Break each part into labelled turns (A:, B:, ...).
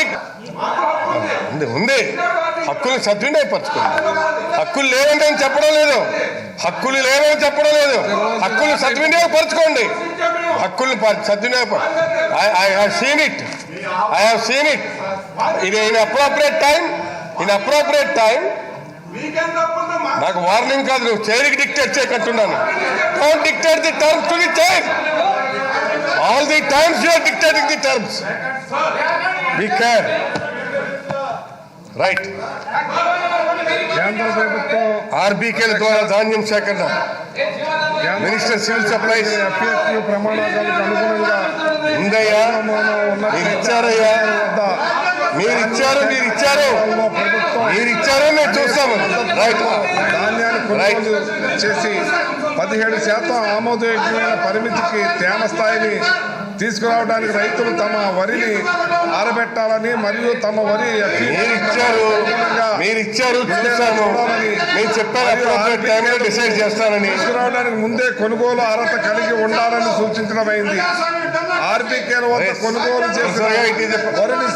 A: ఉంది. ఉంది ఉంది. హక్కులు సద్వినియోగపరచుకోండి హక్కులు లేవని చెప్పడం లేదు. హక్కులు లేవని చెప్పడం లేదు. హక్కులు సద్వినియోగపరచుకోండి హక్కులు ప- సద్వినియోగ I have seen it. I have seen it. ఇది inappropriate time inappropriate time నాకు వార్నింగ్ కాదు నువ్వు చైర్కి dictate చేయకట్టున్నాను. Don't dictate the terms to the chair all the times you are dictating the terms be care right
B: కేంద్ర ప్రభుత్వం
A: ఆర్బీకేల ద్వారా ధాన్యం సేకరణ. మినిస్టర్ సివిల్ సప్లైస్
B: ఎఫ్ఎస్యు ప్రమాణాలకు అనుగుణంగా
A: ఉందయ్యా. మీరు ఇచ్చారయ్యా. మీరు ఇచ్చారు మీరు ఇచ్చారు మీరు ఇచ్చారు మేము చూస్తాము. రైట్
B: ధాన్యాన్ని కొనుగోలు చేసి పదిహేడు శాతం ఆమోదయోగ్యమైన పరిమితికి తేమ స్థాయిని తీసుకురావడానికి రైతులు తమ వరిని ఆరబెట్టాలని మరియు తమ వరి
A: మీరు ఇచ్చారు మీరు డిసైడ్ చేస్తానని
B: తీసుకురావడానికి ముందే కొనుగోలు అర్హత కలిగి ఉండాలని సూచించడమైంది ఆర్బీకేల వద్ద. కొనుగోలు చేసిన వరిని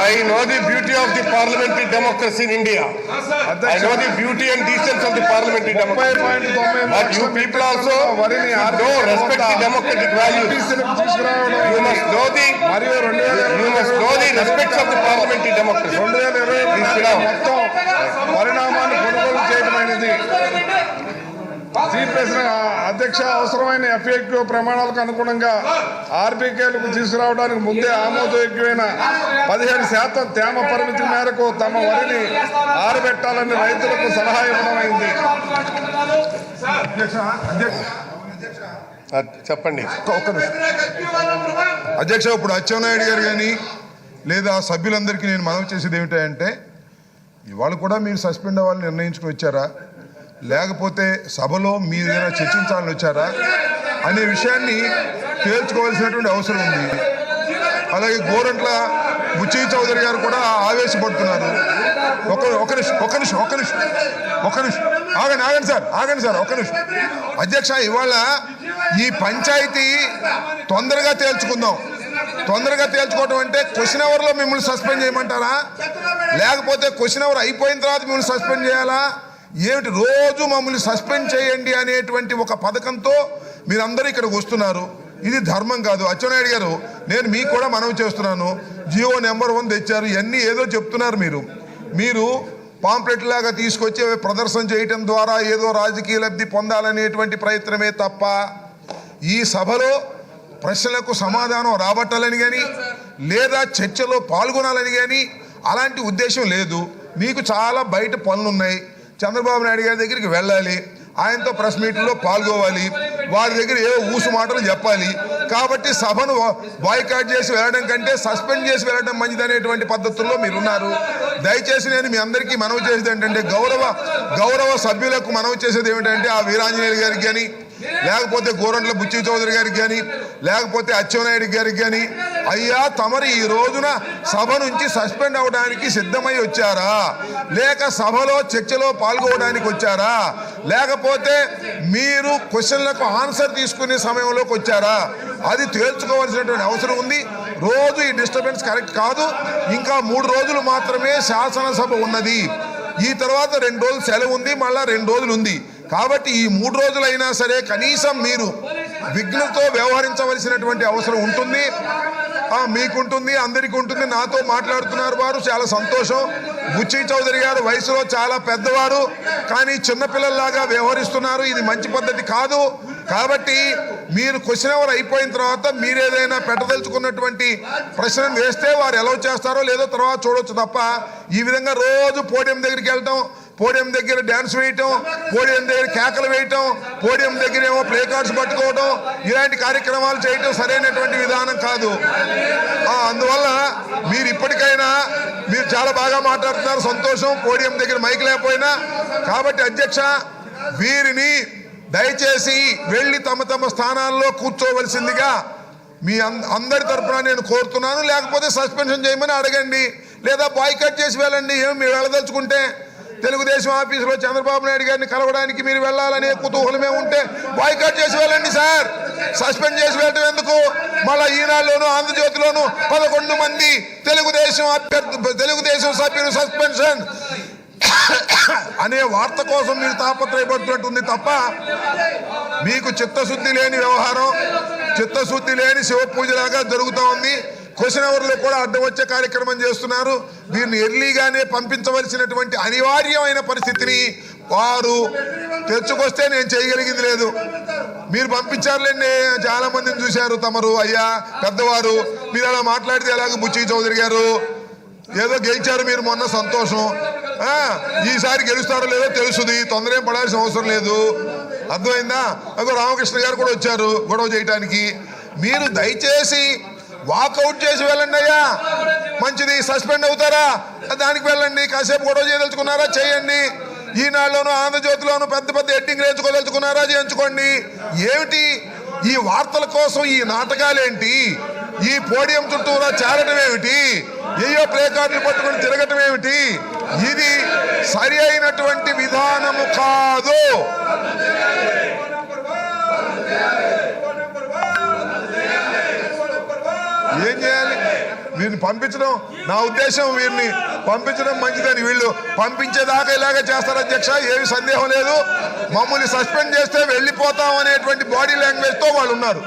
A: I know the beauty of the parliamentary democracy in India. I know the beauty and decency of the parliamentary democracy. But you people also know respect the democratic values. You must know the you must know the respects of the parliamentary democracy. Please.
B: Chief president అధ్యక్ష అవసరమైన FAQ ప్రమాణాలకు అనుగుణంగా ఆర్బీకేలకు తీసుకురావడానికి ముందే ఆమోదయోగ్యమైన పదిహేడు శాతం తేమ పరిమితి మేరకు తమ వరిని ఆరబెట్టాలని రైతులకు సలహా ఇవ్వడమైంది
A: చెప్పండి.
C: అధ్యక్ష ఇప్పుడు అచ్చెన్నాయుడు గారు కానీ లేదా సభ్యులందరికీ నేను మనవి చేసేది ఏమిటంటే ఇవాళ కూడా మీరు సస్పెండ్ అవ్వాలని నిర్ణయించుకుని వచ్చారా? లేకపోతే సభలో మీరు ఏదైనా చర్చించాలని వచ్చారా అనే విషయాన్ని తేల్చుకోవాల్సినటువంటి అవసరం ఉంది. అలాగే గోరంట్ల బుచ్చి చౌదరి గారు కూడా ఆవేశపడుతున్నారు. ఒక ఒక నిమిషం ఒక నిమిషం ఒక నిమిషం ఒక నిమిషం. ఆగండి ఆగండి సార్ ఆగండి సార్ ఒక నిమిషం. అధ్యక్ష ఇవాళ ఈ పంచాయతీ తొందరగా తేల్చుకుందాం. తొందరగా తేల్చుకోవటం అంటే క్వశ్చన్ అవర్లో మిమ్మల్ని సస్పెండ్ చేయమంటారా? లేకపోతే క్వశ్చన్ అవర్ అయిపోయిన తర్వాత మిమ్మల్ని సస్పెండ్ చేయాలా? ఏమిటి రోజు మమ్మల్ని సస్పెండ్ చేయండి అనేటువంటి ఒక పథకంతో మీరందరూ ఇక్కడికి వస్తున్నారు. ఇది ధర్మం కాదు. అచ్చెన్నాయుడు గారు నేను మీకు కూడా మనవి చేస్తున్నాను. జియో నెంబర్ వన్ తెచ్చారు. ఇవన్నీ ఏదో చెప్తున్నారు మీరు. మీరు పాంప్లెట్ లాగా తీసుకొచ్చి ప్రదర్శన చేయటం ద్వారా ఏదో రాజకీయ లబ్ధి పొందాలనేటువంటి ప్రయత్నమే తప్ప ఈ సభలో ప్రశ్నలకు సమాధానం రాబట్టాలని కానీ లేదా చర్చలో పాల్గొనాలని కానీ అలాంటి ఉద్దేశం లేదు. మీకు చాలా బయట పనులున్నాయి. చంద్రబాబు నాయుడు గారి దగ్గరికి వెళ్ళాలి. ఆయనతో ప్రెస్ మీటింగ్లో పాల్గొవాలి. వారి దగ్గర ఏ ఊసు మాటలు చెప్పాలి. కాబట్టి సభను బాయ్కాట్ చేసి వెళ్ళడం కంటే సస్పెండ్ చేసి వెళ్ళడం మంచిదనేటువంటి పద్ధతుల్లో మీరున్నారు. దయచేసి నేను మీ అందరికీ మనవి చేసేది ఏంటంటే గౌరవ గౌరవ సభ్యులకు మనవి చేసేది ఏమిటంటే ఆ వీరాంజనేయులు గారికి కానీ లేకపోతే గోరంట్ల బుచ్చి చౌదరి గారికి కానీ లేకపోతే అచ్చెన్నాయుడు గారికి కానీ అయ్యా తమరు ఈ రోజున సభ నుంచి సస్పెండ్ అవడానికి సిద్ధమై వచ్చారా? లేక సభలో చర్చలో పాల్గొనడానికి వచ్చారా? లేకపోతే మీరు క్వశ్చన్లకు ఆన్సర్ తీసుకునే సమయంలోకి వచ్చారా? అది తేల్చుకోవాల్సినటువంటి అవసరం ఉంది. రోజు ఈ డిస్టర్బెన్స్ కరెక్ట్ కాదు. ఇంకా మూడు రోజులు మాత్రమే శాసనసభ ఉన్నది. ఈ తర్వాత రెండు రోజులు సెలవు ఉంది మళ్ళీ రెండు రోజులు ఉంది. కాబట్టి ఈ మూడు రోజులైనా సరే కనీసం మీరు విఘ్నతో వ్యవహరించవలసినటువంటి అవసరం ఉంటుంది. మీకుంటుంది అందరికీ ఉంటుంది నాతో మాట్లాడుతున్నారు వారు చాలా సంతోషం. బుచ్చి చౌదరి గారు వయసులో చాలా పెద్దవారు కానీ చిన్నపిల్లల్లాగా వ్యవహరిస్తున్నారు. ఇది మంచి పద్ధతి కాదు. కాబట్టి మీరు క్వశ్చన్ అవర్ అయిపోయిన తర్వాత మీరు ఏదైనా పెట్టదలుచుకున్నటువంటి ప్రశ్న వేస్తే వారు ఎలా చేస్తారో లేదో తర్వాత చూడొచ్చు తప్ప ఈ విధంగా రోజు పోడియం దగ్గరికి వెళ్ళటం పోడియం దగ్గర డ్యాన్స్ వేయటం పోడియం దగ్గర కేకలు వేయటం పోడియం దగ్గర ఏమో ప్లే కార్డ్స్ పట్టుకోవటం ఇలాంటి కార్యక్రమాలు చేయటం సరైనటువంటి విధానం కాదు. అందువల్ల మీరు ఇప్పటికైనా మీరు చాలా బాగా మాట్లాడుతున్నారు సంతోషం పోడియం దగ్గర మైక్ లేకపోయినా. కాబట్టి అధ్యక్ష వీరిని దయచేసి వెళ్ళి తమ తమ స్థానాల్లో కూర్చోవలసిందిగా మీ అందరి తరఫున నేను కోరుతున్నాను. లేకపోతే సస్పెన్షన్ చేయమని అడగండి. లేదా బాయ్కట్ చేసి వెళ్ళండి. ఏం మీరు వెళ్ళదలుచుకుంటే తెలుగుదేశం ఆఫీసులో చంద్రబాబు నాయుడు గారిని కలవడానికి మీరు వెళ్ళాలనే కుతూహలమే ఉంటే బాయ్కట్ చేసి వెళ్ళండి సార్. సస్పెండ్ చేసి వెళ్ళటం ఎందుకు? మళ్ళా ఈనాడులోను ఆంధ్రజ్యోతిలోను పదకొండు మంది తెలుగుదేశం అభ్యర్థి తెలుగుదేశం సభ్యులు సస్పెన్షన్ అనే వార్త కోసం మీరు తాపత్రయపడుతున్నట్టుంది తప్ప మీకు చిత్తశుద్ధి లేని వ్యవహారం చిత్తశుద్ధి లేని శివ పూజలాగా జరుగుతూ ఉంది. క్వశ్చన్ అవర్లో కూడా అడ్డం వచ్చే కార్యక్రమం చేస్తున్నారు. వీరిని ఎర్లీగానే పంపించవలసినటువంటి అనివార్యమైన పరిస్థితిని వారు తెచ్చుకొస్తే నేను చేయగలిగింది లేదు. మీరు పంపించారులేండి చాలా మందిని చూశారు తమరు. అయ్యా పెద్దవారు మీరు అలా మాట్లాడితే ఎలాగ బుచ్చి చౌదరి గారు ఏదో గెలిచారు మీరు మొన్న సంతోషం. ఈసారి గెలుస్తారో లేదో తెలుసుది తొందర ఏం పడాల్సిన అవసరం లేదు. అర్థమైందా? అగో రామకృష్ణ గారు కూడా వచ్చారు గొడవ చేయడానికి మీరు దయచేసి వాకౌట్ చేసి వెళ్ళండి అయ్యా. మంచిది సస్పెండ్ అవుతారా? దానికి వెళ్ళండి కాసేపు గొడవ చేయదలుచుకున్నారా? చేయండి. ఈనాడులోను ఆంధ్రజ్యోతిలోను పెద్ద పెద్ద ఎడ్డింగ్ వేయించుకోదలుచుకున్నారా చేయించుకోండి. ఏమిటి? ఈ వార్తల కోసం ఈ నాటకాలేంటి? ఈ పోడియం చుట్టూరా చేరటం ఏమిటి? ఏయో ప్లే కార్డులు పట్టుకొని తిరగటం ఏమిటి? ఇది సరి అయినటువంటి విధానము కాదు. ఏం చేయాలి? వీరిని పంపించడం నా ఉద్దేశం వీరిని పంపించడం మంచిదని. వీళ్ళు పంపించేదాకా ఇలాగే చేస్తారు అధ్యక్ష ఏమి సందేహం లేదు. మమ్మల్ని సస్పెండ్ చేస్తే వెళ్ళిపోతాం అనేటువంటి బాడీ లాంగ్వేజ్తో వాళ్ళు ఉన్నారు.